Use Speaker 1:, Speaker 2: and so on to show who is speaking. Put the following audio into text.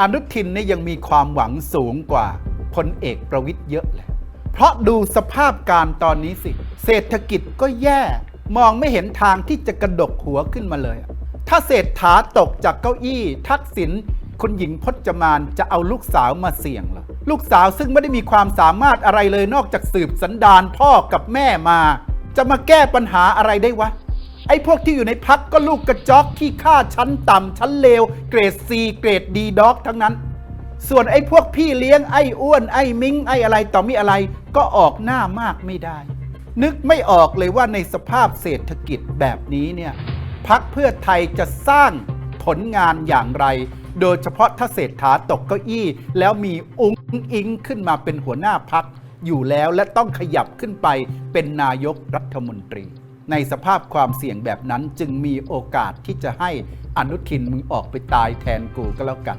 Speaker 1: อนุทินเนี่ยยังมีความหวังสูงกว่าพลเอกประวิทย์เยอะเลย เพราะดูสภาพการตอนนี้สิ เศรษฐกิจก็แย่ มองไม่เห็นทางที่จะกระดกหัวขึ้นมาเลย ถ้าเศรษฐาตกจากเก้าอี้ ทักษิณคุณหญิงพจมานจะเอาลูกสาวมาเสี่ยงหรอ ลูกสาวซึ่งไม่ได้มีความสามารถอะไรเลยนอกจากสืบสันดานพ่อกับแม่มา จะมาแก้ปัญหาอะไรได้วะ ไอ้พวกที่อยู่ในพักก็ลูกกระจอกขี้ข้าชั้นต่ำชั้นเลว เกรด C เกรด D ด็อกทั้งนั้น ส่วนไอ้พวกพี่เลี้ยงไอ้อ้วนไอ้มิงไอ้อะไรต่อมีอะไรก็ออกหน้ามากไม่ได้ นึกไม่ออกเลยว่าในสภาพเศรษฐกิจแบบนี้เนี่ยพักเพื่อไทยจะสร้างผลงานอย่างไร โดยเฉพาะถ้าเศรษฐาตกเก้าอี้ แล้วมีอุ้งอิงขึ้นมาเป็นหัวหน้าพักอยู่แล้วและต้องขยับขึ้นไปเป็นนายกรัฐมนตรี ในสภาพความเสี่ยงแบบนั้นจึงมีโอกาสที่จะให้อนุทินมึงออกไปตายแทนกูก็แล้วกัน